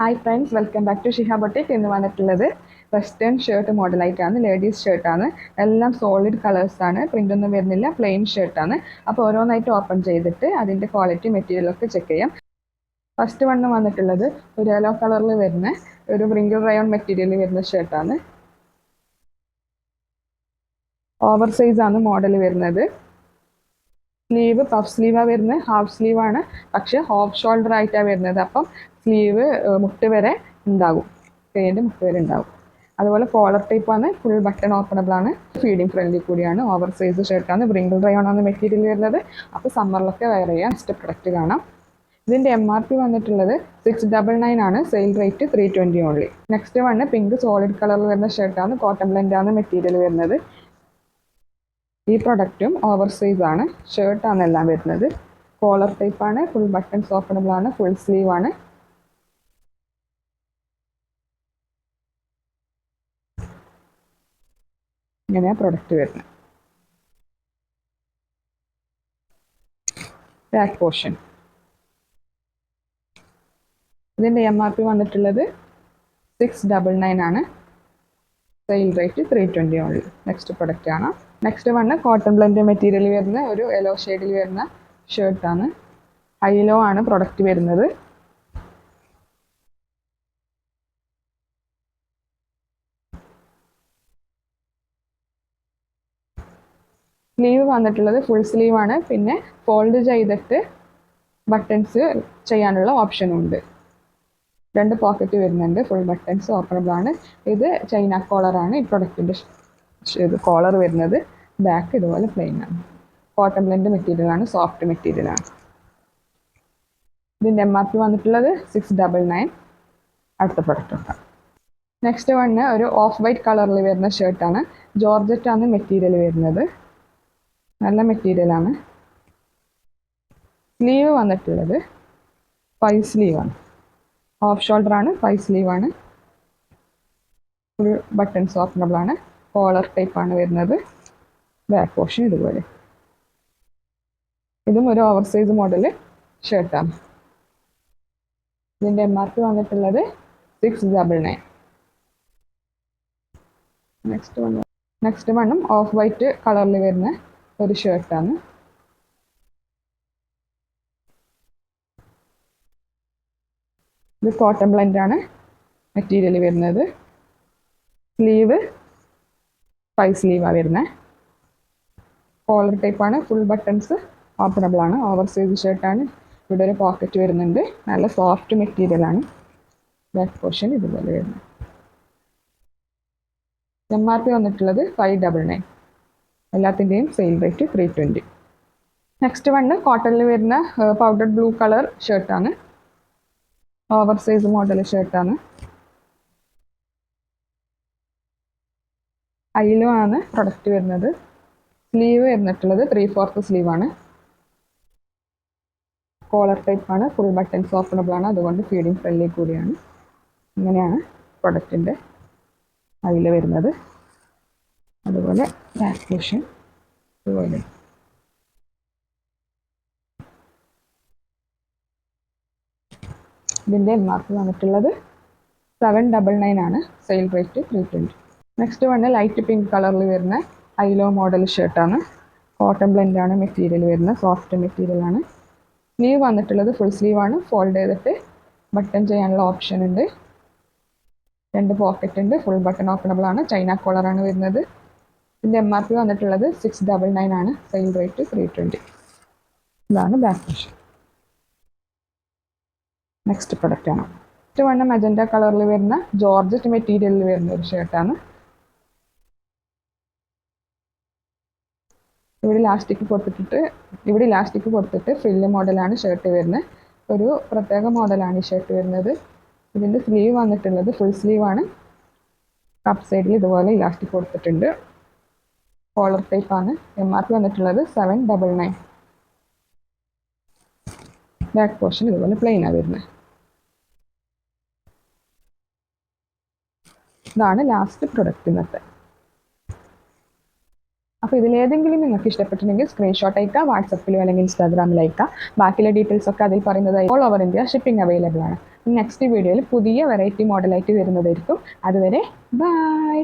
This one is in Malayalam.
Hi friends welcome back to Shiha boutique ഇന്ന് വന്നിട്ടുള്ളത് വെസ്റ്റേൺ ഷർട്ട് മോഡലായിട്ടാണ് ലേഡീസ് ഷർട്ടാണ് എല്ലാം സോളിഡ് കളേഴ്സാണ് പ്രിന്റ് ഒന്നും വരുന്നില്ല പ്ലെയിൻ ഷർട്ടാണ് അപ്പോൾ ഓരോന്നായിട്ട് ഓപ്പൺ ചെയ്തിട്ട് അതിന്റെ ക്വാളിറ്റി മെറ്റീരിയലൊക്കെ ചെക്ക് ചെയ്യാം. ഫസ്റ്റ് വണ്ണം വന്നിട്ടുള്ളത് ഒരു യെല്ലോ കളറിൽ വരുന്ന ഒരു ബ്രിങ്കിൾ റയോൺ മെറ്റീരിയൽ വരുന്ന ഷർട്ടാണ് ഓവർ സൈസാണ് മോഡൽ വരുന്നത്. സ്ലീവ് പഫ് സ്ലീവാണ് വരുന്നത് ഹാഫ് സ്ലീവാണ് പക്ഷേ ഹാഫ് ഷോൾഡർ ആയിട്ടാണ് വരുന്നത്. അപ്പം സ്ലീവ് മുട്ട് വരെ ഉണ്ടാകും. കൈയിന്റെ മുട്ട് വരെ ഉണ്ടാകും. അതുപോലെ കോളർ ടൈപ്പ് ആണ്. ഫുൾ ബട്ടൺ ഓപ്പണബിൾ ആണ്. ഫീഡിങ് ഫ്രണ്ട്ലി കൂടിയാണ്. ഓവർ സൈസ് ഷർട്ടാണ് ബ്രിങ്കിൾ ഡ്രൈവാണ് മെറ്റീരിയൽ വരുന്നത്. അപ്പോൾ സമ്മറിലൊക്കെ വെയർ ചെയ്യാൻ നെക്സ്റ്റ് പ്രൊഡക്റ്റ് കാണാം. ഇതിന്റെ എം ആർ പി വന്നിട്ടുള്ളത് സിക്സ് ഡബിൾ നയൻ ആണ്. Sale rate three twenty only next one pink solid കളറിൽ വരുന്ന ഷർട്ടാണ് കോട്ടൺ ബ്ലെൻഡാണ് മെറ്റീരിയൽ വരുന്നത്. ഈ പ്രൊഡക്റ്റും ഓവർ സൈസ് ആണ്. ഷർട്ടാണ് എല്ലാം വരുന്നത്. കോളർ ടൈപ്പ് ആണ്. ഫുൾ ബട്ടൺസ് ഓപ്പണബിൾ ആണ്. ഫുൾ സ്ലീവ് ആണ്. ഇങ്ങനെയാണ് പ്രൊഡക്റ്റ് വരുന്നത്. ബാക്ക് പോർഷൻ ഇതിന്റെ എം ആർ പി വന്നിട്ടുള്ളത് സിക്സ് ഡബിൾ നയൻ ആണ്. Sale rate three twenty only next product ആണ് next one cotton blend material വരുന്ന ഒരു യെല്ലോ ഷെയ്ഡിൽ വരുന്ന ഷർട്ടാണ് ഹൈലോ ആണ് പ്രൊഡക്റ്റ് വരുന്നത്. സ്ലീവ് വന്നിട്ടുള്ളത് ഫുൾ സ്ലീവ് ആണ്. പിന്നെ ഫോൾഡ് ചെയ്തിട്ട് ബട്ടൺസ് ചെയ്യാനുള്ള ഓപ്ഷനും ഉണ്ട്. രണ്ട് പോക്കറ്റ് വരുന്നുണ്ട്. ഫുൾ ബട്ടൺസ് ഓപ്പണബിൾ ആണ്. ഇത് ചൈന കോളറാണ് ഈ പ്രൊഡക്റ്റിന്റെ കോളർ വരുന്നത്. ബാക്ക് ഇതുപോലെ പ്ലെയിൻ ആണ്. കോട്ടൺ ബ്ലെൻഡ് മെറ്റീരിയൽ ആണ് സോഫ്റ്റ് മെറ്റീരിയൽ ആണ്. ഇതിന്റെ എം ആർ പി വന്നിട്ടുള്ളത് സിക്സ് ഡബിൾ നയൻ അടുത്ത പ്രൊഡക്റ്റ് ഉണ്ടാകും നെക്സ്റ്റ് വണ് ഒരു ഓഫ് വൈറ്റ് കളറിൽ വരുന്ന ഷർട്ടാണ് ആണ്. മെറ്റീരിയൽ വരുന്നത്. നല്ല മെറ്റീരിയൽ ആണ്. സ്ലീവ് വന്നിട്ടുള്ളത് ഫൈവ് ആണ്. ഓഫ് ഷോൾഡർ ആണ് ഫൈവ് സ്ലീവ് ആണ്. ഫുൾ ബട്ടൺസ് ഓപ്പണബിൾ ആണ്. കോളർ ടൈപ്പ് ആണ് വരുന്നത്. ബാക്ക് പോർഷൻ ഇതുപോലെ. ഇതും ഒരു ഓവർ സൈസ് മോഡൽ ഷർട്ടാണ് ഇതിന്റെ എം ആർ പി വന്നിട്ടുള്ളത് six double nine next one next വണ്ണും ഓഫ് വൈറ്റ് കളറിൽ വരുന്ന ഒരു ഷർട്ടാണ് ഇത് കോട്ടൺ ബ്ലെൻഡ് ആണ് മെറ്റീരിയൽ വരുന്നത്. സ്ലീവ് ഫൈവ് സ്ലീവാണ് വരുന്നത് കോളർ ടൈപ്പാണ് ഫുൾ ബട്ടൺസ് ഓപ്പണബിൾ ആണ്. ഓവർ സൈസ് ഷർട്ടാണ് ഇവിടെ ഒരു പോക്കറ്റ് വരുന്നുണ്ട്. നല്ല സോഫ്റ്റ് മെറ്റീരിയൽ ആണ്. ബാക്ക് പോർഷൻ ഇതുപോലെ വരുന്നത് എം ആർ പി വന്നിട്ടുള്ളത് ഫൈവ് ഡബിൾ നയൻ എല്ലാത്തിന്റെയും sale rate three twenty next one കോട്ടണിൽ വരുന്ന പൗഡർ ബ്ലൂ കളർ ഷർട്ടാണ് ഓവർ സൈസ് മോഡൽ ഷർട്ടാണ് അയിലും ആണ്. പ്രൊഡക്റ്റ് വരുന്നത്. സ്ലീവ് വരുന്നിട്ടുള്ളത് ത്രീ ഫോർത്ത് സ്ലീവ് ആണ്. കോളർ ടൈപ്പ് ആണ്. ഫുൾ ബട്ടൺസ് ഓപ്പണബിൾ ആണ്. അതുകൊണ്ട് ഫീഡിങ് ഫ്രണ്ട്ലി കൂടിയാണ്. ഇങ്ങനെയാണ് പ്രൊഡക്റ്റിന്റെ അതിൽ വരുന്നത്. അതുപോലെ ബാക്ക് ഇതുപോലെ. ഇതിന്റെ എം ആർ പി വന്നിട്ടുള്ളത് സെവൻ ഡബിൾ നയൻ ആണ്. Sale rate three twenty next one light pink കളറിൽ വരുന്ന ഐലോ മോഡൽ ഷർട്ടാണ്. കോട്ടൺ ബ്ലെൻഡ് ആണ് മെറ്റീരിയൽ വരുന്നത്. സോഫ്റ്റ് മെറ്റീരിയൽ ആണ്. സ്ലീവ് വന്നിട്ടുള്ളത് ഫുൾ സ്ലീവ് ആണ്. ഫോൾഡ് ചെയ്തിട്ട് ബട്ടൺ ചെയ്യാനുള്ള ഓപ്ഷൻ ഉണ്ട്. രണ്ട് പോക്കറ്റ് ഉണ്ട്. ഫുൾ ബട്ടൺ ഓപ്പണബിൾ ആണ്. ചൈന കോളറാണ് വരുന്നത്. ഇതിന്റെ എം ആർ പി വന്നിട്ടുള്ളത് സിക്സ് ഡബിൾ നയൻ ആണ്. സെയിൽ റേറ്റ് ത്രീ ട്വന്റി ഇതാണ് ബാക്ക് പോർഷൻ നെക്സ്റ്റ് പ്രൊഡക്റ്റ് ആണ്. നെക്സ്റ്റ് വണ്ണ അജൻഡ കളറിൽ വരുന്ന ജോർജറ്റ് മെറ്റീരിയലിൽ വരുന്ന ഒരു ഷർട്ടാണ്. ഇവിടെ ലാസ്റ്റിക്ക് കൊടുത്തിട്ട് ഇവിടെ ലാസ്റ്റിക്ക് കൊടുത്തിട്ട് ഫ്രില്ല് മോഡലാണ് ഷർട്ട് വരുന്നത്. ഒരു പ്രത്യേക മോഡലാണ് ഈ ഷർട്ട് വരുന്നത്. ഇതിന്റെ സ്ലീവ് വന്നിട്ടുള്ളത് ഫുൾ സ്ലീവാണ് കപ്പ് സൈഡിൽ ഇതുപോലെ ഇലാസ്റ്റിക് കൊടുത്തിട്ടുണ്ട്. കോളർ ടൈപ്പാണ് എം ആർ പി വന്നിട്ടുള്ളത് seven double nine back portion ഇതുപോലെ പ്ലെയിനാണ് വരുന്നത്. ഇതാണ് ലാസ്റ്റ് പ്രൊഡക്റ്റ് ഇന്നത്തെ. അപ്പോൾ ഇതിലേതെങ്കിലും നിങ്ങൾക്ക് ഇഷ്ടപ്പെട്ടിട്ടുണ്ടെങ്കിൽ സ്ക്രീൻഷോട്ട് അയക്കുക വാട്സപ്പിലോ അല്ലെങ്കിൽ ഇൻസ്റ്റാഗ്രാമിൽ അയക്കുക. ബാക്കിയുള്ള ഡീറ്റെയിൽസ് ഒക്കെ അതിൽ പറയുന്നത് all over India shipping available ആണ്. നെക്സ്റ്റ് വീഡിയോയിൽ പുതിയ വെറൈറ്റി മോഡലായിട്ട് വരുന്നതായിരിക്കും. അതുവരെ ബൈ